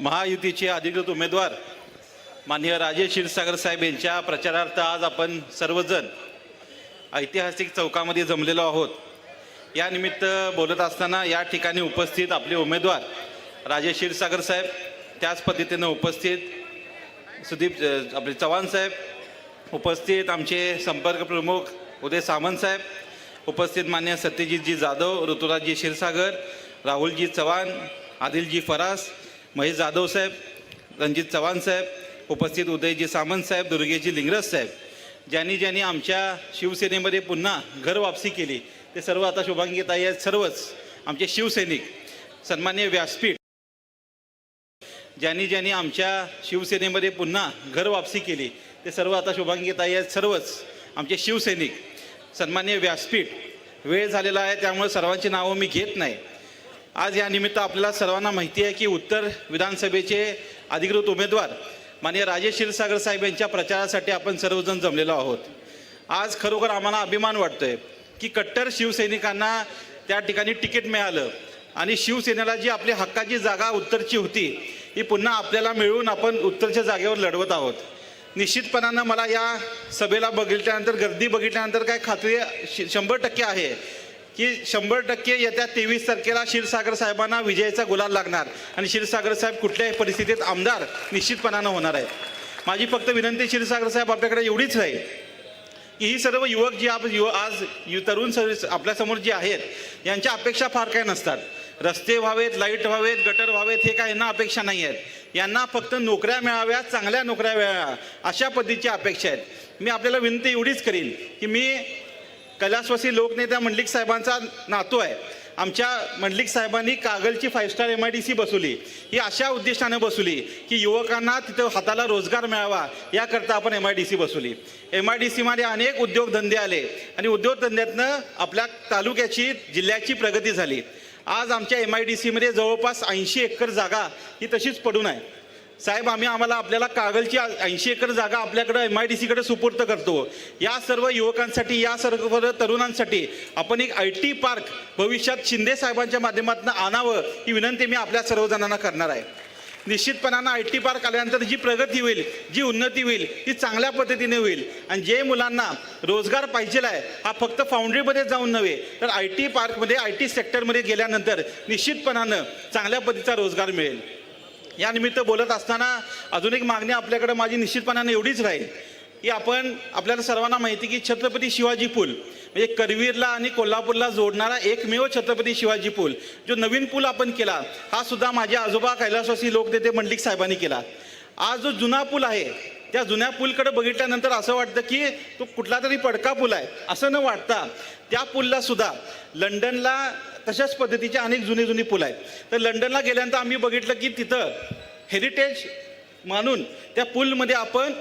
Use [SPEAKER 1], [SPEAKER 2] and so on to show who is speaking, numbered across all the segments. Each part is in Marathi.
[SPEAKER 1] महायुतीचे अधिकृत उमेदवार माननीय राजे क्षीरसागर साहेब यांच्या प्रचारार्थ आज आपण सर्वजण ऐतिहासिक चौकामध्ये जमलेलो आहोत. यानिमित्त बोलत असताना या ठिकाणी उपस्थित आपले उमेदवार राजे क्षीरसागर साहेब त्याच पद्धतीनं उपस्थित सुदीप आपले चव्हाण साहेब उपस्थित आमचे संपर्क प्रमुख उदय सामंत साहेब उपस्थित मान्य सत्यजितजी जाधव ऋतुराजजी क्षीरसागर राहुलजी चव्हाण आदिलजी फरास महेश जाधव साहेब रणजित चव्हाण साहेब उपस्थित उदयजी सामंत साहेब दुर्गेजी लिंगरज साहेब ज्यांनी ज्यांनी आमच्या शिवसेनेमध्ये पुन्हा घर वापसी केली ते सर्व आता शुभांगीताई आहेत. सर्वच आमचे शिवसैनिक सन्मान्य व्यासपीठ ज्यांनी ज्यांनी आमच्या शिवसेनेमध्ये पुन्हा घर वापसी केली ते सर्व आता शुभांगीताई आहेत. सर्वच आमचे शिवसैनिक सन्मान्य व्यासपीठ वेळ झालेला आहे त्यामुळे सर्वांची नावं मी घेत नाही. आज या निमित्त आपल्याला सर्वांना माहिती आहे की उत्तर विधानसभेचे अधिकृत उमेदवार माननीय राजेश क्षीरसागर साहेब यांच्या प्रचारासाठी आपण सर्वजण जमलेलो आहोत. आज खरोखर आम्हाला अभिमान वाटतोय की कट्टर शिवसैनिकांना त्या ठिकाणी तिकीट मिळालं आणि शिवसेनेला जी आपली हक्काची जागा उत्तरची होती ही पुन्हा आपल्याला मिळवून आपण उत्तरच्या जागेवर लढवत आहोत. निश्चितपणानं मला या सभेला बघितल्यानंतर गर्दी बघितल्यानंतर काय खात्री श- शंभर टक्के आहे. की शंभर टक्के येत्या तेवीस तारखेला क्षीरसागर साहेबांना विजयाचा गुलाल लागणार. आणि क्षीरसागर साहेब कुठल्याही परिस्थितीत आमदार निश्चितपणानं होणार आहेत. माझी फक्त विनंती क्षीरसागर साहेब आपल्याकडे एवढीच आहे की ही सर्व युवक जी आप युव आज यु तरुण सर्विस आपल्यासमोर जे आहेत यांच्या अपेक्षा फार काय नसतात. रस्ते व्हावेत लाइट व्हावेत गटर व्हावेत हे काय यांना अपेक्षा नाही आहेत. यांना फक्त नोकऱ्या मिळाव्यात चांगल्या नोकऱ्या मिळाव्या अशा पद्धतीची अपेक्षा आहेत. मी आपल्याला विनंती एवढीच करीन की मी कलाश्वासी लोकनेत्या मंडलिक साहेबांचा नातू आहे. आमच्या मंडलिक साहेबांनी कागलची five star M I D C बसवली. ही अशा उद्दिष्टाने बसवली की युवकांना तिथं हाताला रोजगार मिळावा याकरता आपण एम आय डी सी बसवली. एम आय डी सीमध्ये अनेक उद्योगधंदे आले आणि उद्योगधंद्यातनं आपल्या तालुक्याची जिल्ह्याची प्रगती झाली. आज आमच्या एम आय डी सीमध्ये जवळपास ऐंशी एकर जागा ही तशीच पडून आहे. साहेब आम्ही आम्हाला आपल्याला कागलची ऐंशी एकर जागा आपल्याकडं एम आय डी सीकडे सुपूर्त करतो. या सर्व युवकांसाठी या सर्व तरुणांसाठी आपण एक आय टी पार्क भविष्यात शिंदे साहेबांच्या माध्यमातून आणावं ही विनंती मी आपल्या सर्वजणांना करणार आहे. निश्चितपणानं आय टी पार्क आल्यानंतर जी प्रगती होईल जी उन्नती होईल ती चांगल्या पद्धतीने होईल. आणि जे मुलांना रोजगार पाहिजे आहे हा फक्त फाउंड्रीमध्ये जाऊन नव्हे तर आय टी पार्कमध्ये आय टी सेक्टरमध्ये गेल्यानंतर निश्चितपणानं चांगल्या पद्धतीचा रोजगार मिळेल. या निमित्त बोलत असताना अजून एक मागणी आपल्याकडे माझी निश्चितपणाने एवढीच राहील की आपण आपल्याला सर्वांना माहिती की छत्रपती शिवाजी पूल म्हणजे करवीरला आणि कोल्हापूरला जोडणारा एकमेव छत्रपती शिवाजी पूल जो नवीन पूल आपण केला हा सुद्धा माझे आजोबा कैलासवासी लोकनेते मंडलिक साहेबांनी केला. आज जो जुना पूल आहे त्या जुन्या पूलकडे बघितल्यानंतर असं वाटतं की तो कुठला तरी पडका पूल आहे असं न वाटता त्या पूलला सुद्धा लंडनला तशाच पद्धतीचे अनेक जुने जुने पूल आहेत. तर लंडनला गेल्यानंतर आम्ही बघितलं की तिथं हेरिटेज मानून त्या पूलमध्ये आपण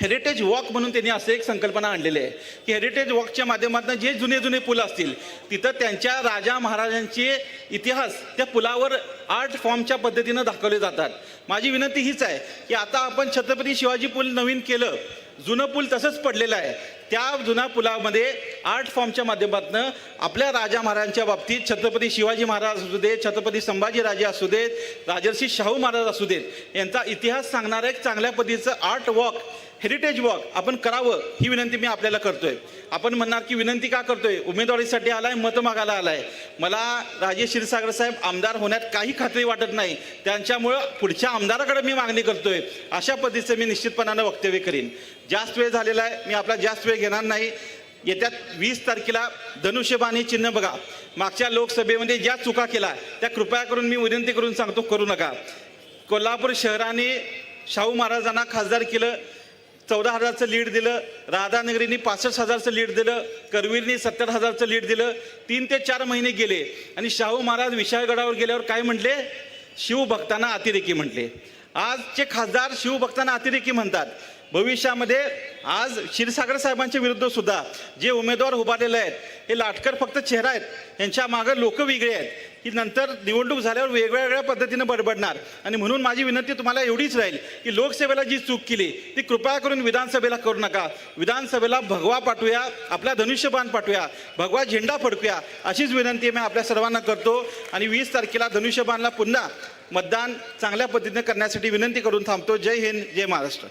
[SPEAKER 1] हेरिटेज वॉक म्हणून त्यांनी असं एक संकल्पना आणलेली आहे. की हेरिटेज वॉकच्या माध्यमातून जे जुने जुने पुलं असतील तिथं त्यांच्या राजा महाराजांचे इतिहास त्या पुलावर आर्ट फॉर्मच्या पद्धतीनं दाखवले जातात. माझी विनंती हीच आहे की आता आपण छत्रपती शिवाजी पूल नवीन केलं जुनं पूल तसंच पडलेलं आहे. त्या जुन्या पुलामध्ये आर्ट फॉर्मच्या माध्यमातून आपल्या राजा महाराजांच्या बाबतीत छत्रपती शिवाजी महाराज असू देत छत्रपती संभाजी राजे असू देत राजर्षी शाहू महाराज असू देत यांचा इतिहास सांगणारं एक चांगल्या पद्धतीचं आर्ट वॉक हेरिटेज वॉक आपण करावं ही विनंती मी आपल्याला करतोय. आपण म्हणणार की विनंती का करतोय? उमेदवारीसाठी आलाय मत मागायला आलाय. मला राजे क्षीरसागर साहेब आमदार होण्यात काही खात्री वाटत नाही. त्यांच्यामुळं पुढच्या आमदाराकडे मी मागणी करतोय. अशा पद्धतीचं मी निश्चितपणानं वक्तव्य करीन. जास्त वेळ झालेला आहे. मी आपला जास्त वेळ घेणार नाही. येत्या वीस तारखेला धनुष्यबाणी चिन्ह बघा. मागच्या लोकसभेमध्ये ज्या चुका केला त्या कृपया करून मी विनंती करून सांगतो करू नका. कोल्हापूर शहराने शाहू महाराजांना खासदार केलं चौदा हजारचं लीड दिलं राधानगरीने पासष्ट हजारचं लीड दिलं करवीरने सत्तर हजारचं लीड दिलं तीन ते चार महिने गेले. आणि शाहू महाराज विशाळगडावर गेल्यावर काय म्हटले? शिवभक्तांना अतिरेकी म्हटले. आजचे खासदार शिवभक्तांना अतिरेकी म्हणतात भविष्यामध्ये आज क्षीरसागर साहेबांच्या विरुद्ध सुद्धा जे उमेदवार उभारलेले आहेत हे लाटकर फक्त चेहरा आहेत यांच्या मागं लोक वेगळे आहेत. की नंतर निवडणूक झाल्यावर वेगवेगळ्या पद्धतीनं बडबडणार. आणि म्हणून माझी विनंती तुम्हाला एवढीच राहील की लोकसेवेला जी चूक केली ती कृपया करून विधानसभेला करू नका. विधानसभेला भगवा पाठवूया आपला धनुष्यबाण पाठवूया भगवा झेंडा फडकूया अशीच विनंती मी आपल्या सर्वांना करतो. आणि वीस तारखेला धनुष्यबाणला पुन्हा मतदान चांगल्या पद्धतीने करण्यासाठी विनंती करून थांबतो. जय हिंद जय महाराष्ट्र.